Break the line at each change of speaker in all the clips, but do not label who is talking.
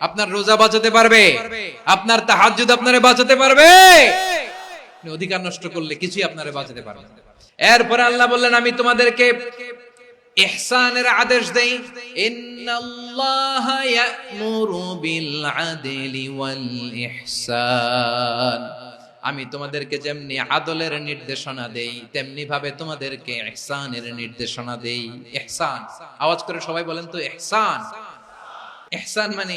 আপনার রোজা বাঁচাতে পারবে। আপনার তাহাজ্জুদ আপনারে বাঁচাতে পারবে। অধিকার নষ্ট করলে কিছুই আপনারে বাঁচাতে পারবে এরপরে আল্লাহ বললেন, আমি তোমাদেরকে ইহসানের আদেশ দেই। ইন্নাল্লাহ ইয়ামুরু বিল আদলি ওয়াল ইহসান আমি তোমাদেরকে যেমনি আদলের নির্দেশনা দেই তেমনি ভাবে তোমাদেরকে ইহসানের নির্দেশনা দেই। ইহসান। আওয়াজ করে সবাই বলেন তো, ইহসান। ইহসান মানে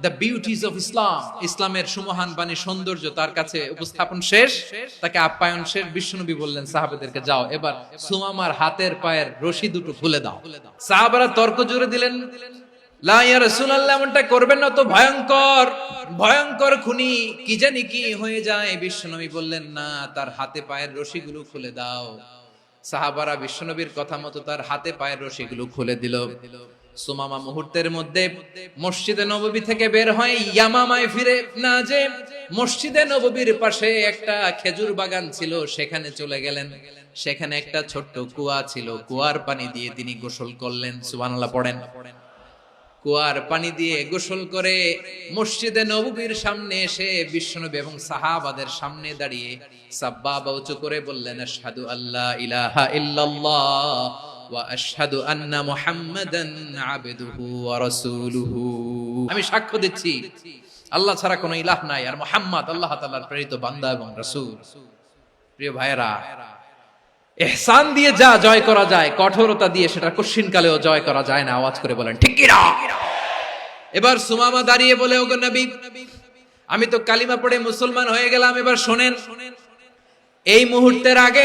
দ্য অফ ইসলাম ইসলামের সুমহান বাণী সৌন্দর্য তার কাছে উপস্থাপন শেষ। তাকে আপ্যায়ন শেষ। বললেন, সাহাবেদেরকে যাও, এবার সুমামার হাতের পায়ের রশি দুটো দাও। সাহাবারা তর্ক জুড়ে দিলেন ভয়ঙ্কর খুনি, কি জানি কি হয়ে যায়। বললেন, না, তার হাতে পায়ের খুলে দাও। সাহাবারা বিশ্বনবীর কথা মতো তার হাতে পায়ের রশিগুলো খুলে দিল। সুমামা মুহূর্তের মধ্যে মসজিদে নববী থেকে বের হয়, ইয়ামামায় ফিরে না যে মসজিদে নববীর পাশে একটা খেজুর বাগান ছিল, সেখানে চলে গেলেন। সেখানে একটা ছোট্ট কুয়া ছিল, কুয়ার পানি দিয়ে তিনি গোসল করলেন, সুবহানাল্লাহ পড়েন। কুয়ার পানি দিয়ে গোসল করে মসজিদে নববীর সামনে এসে বিশ্বনবী এবং সাহাবাদের সামনে দাঁড়িয়ে সাব্বাবা উঁচু করে বললেন, আশহাদু আল্লাহ ইলাহা ইল্লাল্লাহ। আন্না মুহাম্মাদান আবদুহু ওয়া রাসূলুহু আমি সাক্ষ্য দিচ্ছি, আল্লাহ ছাড়া কোনো ইলাহ নাই, আর মুহাম্মদ আল্লাহ তাআলার প্রেরিত বান্দা এবং রাসূল। প্রিয় ভাইয়েরা এহসান দিয়ে যা জয় করা যায়, কঠোরতা দিয়ে সেটা কশিন কালেও জয় করা যায় না, আওয়াজ করে বলেন, ঠিক কিনা? এবার সুমামা দাঁড়িয়ে বলে, ওগো নবী, আমি তো কালিমা পড়ে মুসলমান হয়ে গেলাম, এবার শোনেন, এই মুহূর্তের আগে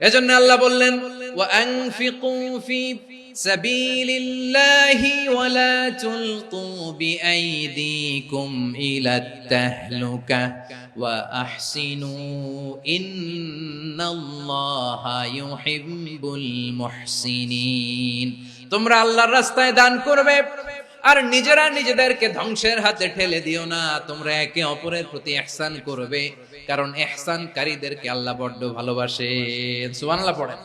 এজন্য আল্লাহ বললেন সাবিলিল্লাহি ওয়া লা তুলকু বিআইদিকুম ইলা তাহলুকা ওয়া আহসিনু ইন্নাল্লাহা ইউহিব্বুল মুহসিনিন। তোমরা আল্লাহর রাস্তায় দান করবে আর নিজেরা নিজেদেরকে ধ্বংসের হাতে ঠেলে দিও না, তোমরা একে অপরের প্রতি ইহসান করবে। কারণ ইহসানকারীদেরকে আল্লাহ বড্ড ভালোবাসে সুবহানাল্লাহ পড়েন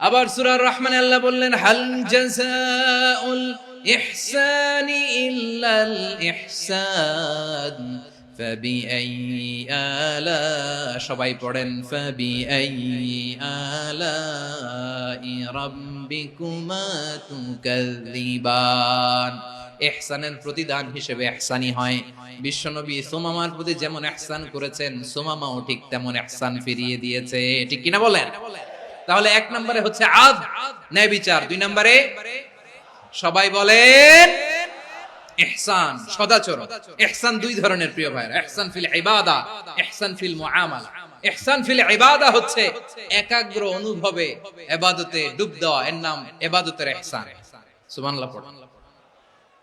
আবার সূরা রহমানে আল্লাহ বললেন হাল জাযাউল ইহসানি ইল্লাল ইহসান فبأي آلاء সবাই পড়েন فبأي آلاء ربكما تكذبان ইহসানের প্রতিদান হিসেবে ইহসানি হয়। বিশ্বনবী সুমামার প্রতি যেমন ইহসান করেছেন, সুমামাও ঠিক তেমন ইহসান ফিরিয়ে দিয়েছে। ঠিক কিনা বলেন? তাহলে এক নম্বরে হচ্ছে আদ, ন্যায় বিচার। দুই নম্বরে সবাই বলেন ইহসান সদাচরণ। ইহসান দুই ধরনের প্রিয় ভাইরা ইহসান ফিল ইবাদা ইহসান ফিল মুআমালা। ইহসান ফিল ইবাদা হচ্ছে একাগ্র অনুভবে ইবাদতে ডুব দেওয়া। এর নাম ইবাদতের ইহসান সুবহানাল্লাহ পড়ুন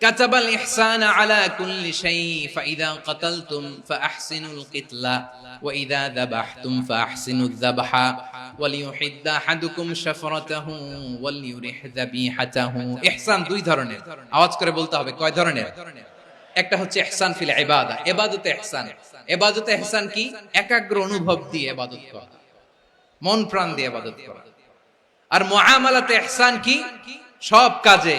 كتب الإحسان على كل شيء فإذا قتلتم فأحسنوا القتلة وإذا ذبحتم فأحسنوا الذبح وليحد أحدكم شفرته وليرح ذبيحته إحسان দুই ধরনের আওয়াজ করে বলতে হবে কয় ধরনের একটা হচ্ছে ইহসান ফিল ইবাদা ইবাদতে ইহসান ইবাদতে ইহসান কি একাগ্র অনুভব দিয়ে ইবাদত করা মন প্রাণ দিয়ে ইবাদত করা আর মুআমালাতে ইহসান কি সব কাজে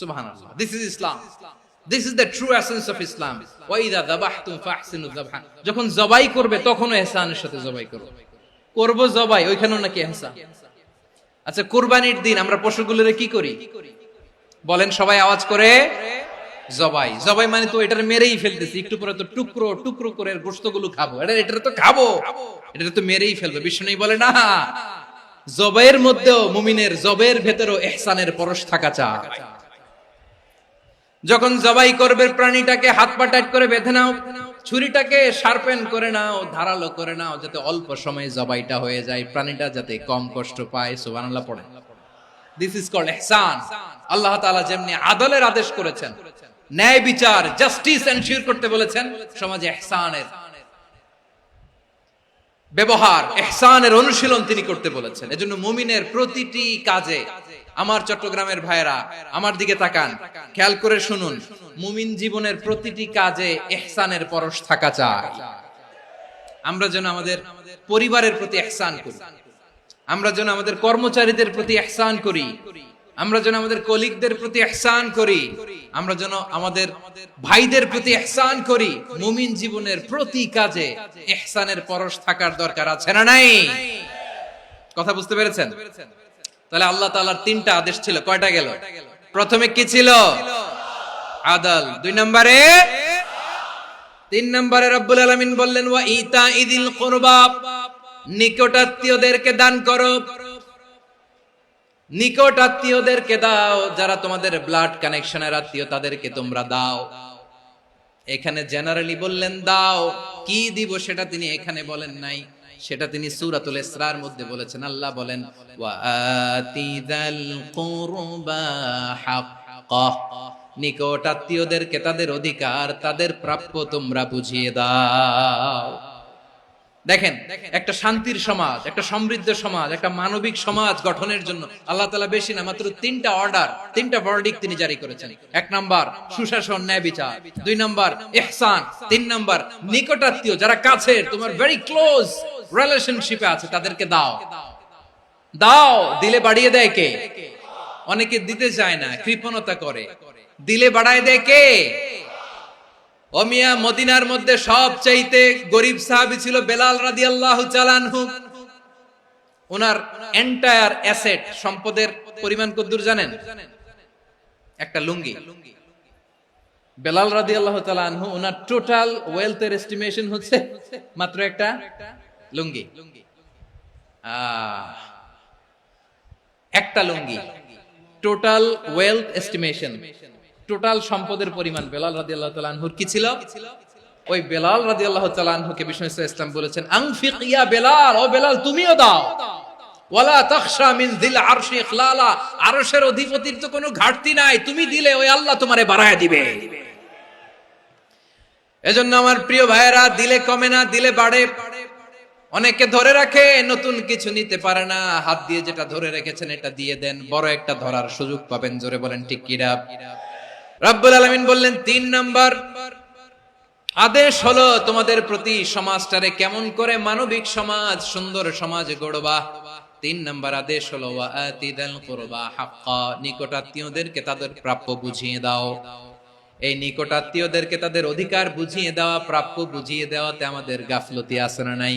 সুবহানাল্লাহ। This is Islam this is the true essence of Islam ওয়াইদা যাবাহতুম ফাহসিনু যাবহা যখন জবাই করবে ইহসানের সাথে জবাই করো। করব জবাই ওইখানেও নাকি ইহসান আচ্ছা কুরবানির দিন আমরা পশুগুলোরে কি করি? বলেন সবাই আওয়াজ করে জবাই। জবাই মানে তো এটার মেরেই ফেলতেছি একটু পরে তো টুকরো টুকরো করে গোস্তগুলো খাব। এটা এটা তো খাব। এটা তো মেরেই ফেলবে। বিষ্ণু বলে না জবের মধ্যেও মুমিনের জবের ভেতরেও এহসানের পরশ থাকা চায় যখন জবাই করবে, প্রাণীটাকে হাত পা টাইট করে বেঁধে নাও, ছুরিটাকে শার্পেন করে নাও, ধারালো করে নাও, যাতে অল্প সময়ে জবাইটা হয়ে যায়, প্রাণীটা যাতে কম কষ্ট পায়, সুবহানাল্লাহ পড়ে দিস ইজ কল্ড ইহসান আল্লাহ তাআলা যেমনি আদলের আদেশ করেছেন, ন্যায় বিচার জাস্টিস এনশিওর করতে বলেছেন, সমাজে ইহসানের ব্যবহার এহসানের অনুশীলন তিনি করতে বলেছেন। এজন্য মুমিনের প্রতিটি কাজে আমার চট্টগ্রামের ভাইরা আমার দিকে তাকান। খেয়াল করে শুনুন, মুমিন জীবনের প্রতিটি কাজে এহসানের পরশ থাকা চায় আমরা যেন আমাদের পরিবারের প্রতি এহসান করি। আমরা যেন আমাদের কর্মচারীদের প্রতি এহসান করি। আমরা যেন আমাদের কলিগদের প্রতি এহসান করি। আমরা যেন আমাদের ভাইদের প্রতি এহসান করি। মুমিন জীবনের প্রতি কাজে এহসানের পরশ থাকার দরকার আছে না নাই? কথা বুঝতে পেরেছেন? তাহলে আল্লাহ তাআলার তিনটা আদেশ ছিল। কয়টা গেল? প্রথমে কি ছিল? আদল। দুই নম্বরে? তিন নম্বরে রব্বুল আলামিন বললেন, ওয়া ইতা ইদিল কুরবা। নিকটাত্মীয়দেরকে দান করো। নিকট আত্মীয়দেরকে দাও। যারা তোমাদের ব্লাড কানেকশনের আত্মীয়, তাদেরকে তোমরা দাও। এখানে জেনারেলি বললেন, দাও। কি দিব সেটা তিনি এখানে বলেন নাই। সেটা তিনি সূরাতুল ইসরার মধ্যে বলেছেন। আল্লাহ বলেন ওয়া কুরবা হাক্কাহ নিকট আত্মীয়দেরকে তাদের অধিকার তাদের প্রাপ্য তোমরা বুঝিয়ে দাও। দেখেন একটা শান্তির সমাজ একটা সমৃদ্ধ সমাজ একটা মানবিক সমাজ গঠনের জন্য আল্লাহ তালা বেশি না মাত্র তিনটা অর্ডার তিনটা ভার্ডিক তিনি জারি করেছেন। এক নাম্বার সুশাসন ন্যায় বিচার। দুই নাম্বার ইহসান। তিন নাম্বার নিকটাত্মীয় যারা কাছের তোমার ভেরি ক্লোজ রিলেশনশিপে আছে, তাদেরকে দাও। দাও, দিলে বাড়িয়ে দেয় কে? অনেকে দিতে চায় না, কৃপণতা করে। দিলে বাড়ায় দেয় কে? অমিয়া মদিনার মধ্যে সব চাইতে গরিব সাহাবি ছিল বেলাল রাদি আল্লাহ চালানহু ওনার এন্টায়ার অ্যাসেট সম্পদের পরিমাণ কদ্দুর জানেন? একটা লুঙ্গি। বেলাল রাদি আল্লাহ তালানহু ওনার টোটাল ওয়েলথের এস্টিমেশন হচ্ছে মাত্র একটা লুঙ্গি। একটা লুঙ্গি। টোটাল ওয়েলথ এস্টিমেশন টোটাল সম্পদের পরিমাণ বেলাল রাদি আল্লাহ তালানহুর কি ছিল? ওই বেলাল রাদি আল্লাহ তালানহুকে বিষ্ণু ইসলাম বলেছেন, আংফিক ইয়া বেলাল, ও বেলাল, তুমিও দাও। ওয়ালা মিন আরশি আরশের অধিপতির তো কোনো ঘাটতি নাই, তুমি দিলে, ওই আল্লাহ তোমারে বাড়ায় দিবে। এজন্য আমার প্রিয় ভাইয়েরা, দিলে কমে না, দিলে বাড়ে। অনেকে ধরে রাখে, নতুন কিছু নিতে পারে না। হাত দিয়ে যেটা ধরে রেখেছেন, এটা দিয়ে দেন। বড় একটা ধরার সুযোগ পাবেন, জোরে বলেন ঠিক কিরা রাব্বুল আলামিন বললেন, তিন নাম্বার, আদেশ হলো তোমাদের প্রতি সমাজটারে কেমন করে মানবিক সমাজ, সুন্দর সমাজ গড়বা। তিন নাম্বার আদেশ হলো ওয়াতিদাল কুরবা হাক্কা, নিকটাত্মীয়দেরকে তাদের প্রাপ্য বুঝিয়ে দাও। এই নিকটাত্মীয়দেরকে তাদের অধিকার বুঝিয়ে দেওয়া, প্রাপ্য বুঝিয়ে দেওয়াতে আমাদের গাফলতি আছে না নাই?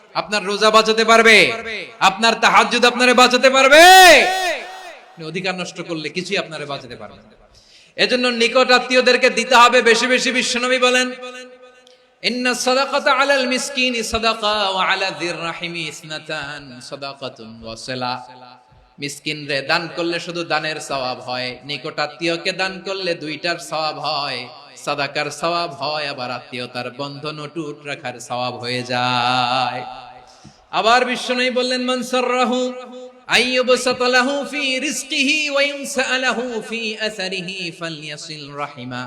আপনার রোজা বাঁচাতে পারবে। আপনার তাহাজ্জুদ আপনারে বাঁচাতে পারবে। অধিকার নষ্ট করলে কিছুই আপনারে বাঁচাতে পারবে এজন্য নিকট আত্মীয়দেরকে দিতে হবে বেশি বেশি বিশ্বনবী বলেন দান করলে শুধু দানের সওয়াব হয়, নিকট আত্মীয়কে দান করলে দুইটার সওয়াব হয়। সাদাকার সওয়াব হয়, আবার আত্মীয়তার বন্ধন অটুট রাখার সওয়াব হয়ে যায়। আবার বিশ্বনবী বললেন, মান ফালইয়াসিল রাহিমা।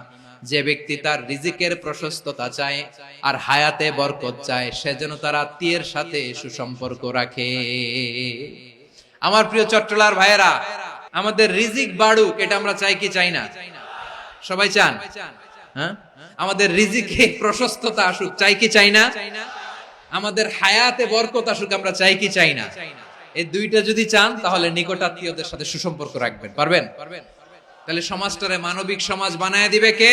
যে ব্যক্তি তার রিজিকের প্রশস্ততা চায় আর হায়াতে বরকত চায়, সে যেন তার আত্মীয়ের সাথে সুসম্পর্ক রাখে। আমার প্রিয় চট্টলার ভাইয়েরা, আমাদের রিজিক বাড়ুক, এটা আমরা চাই কি চাই না? সবাই চান? হ্যাঁ? আমাদের রিজিকে প্রশস্ততা আসুক, চাই কি চাই না? আমাদের হায়াতে বরকত আসুক, আমরা চাই কি চাই না? এই দুইটা যদি চান, তাহলে নিকটাত্মীয়দের সাথে সুসম্পর্ক রাখবেন, পারবেন? তাহলে সমাজটারে মানবিক সমাজ বানায় দিবে কে?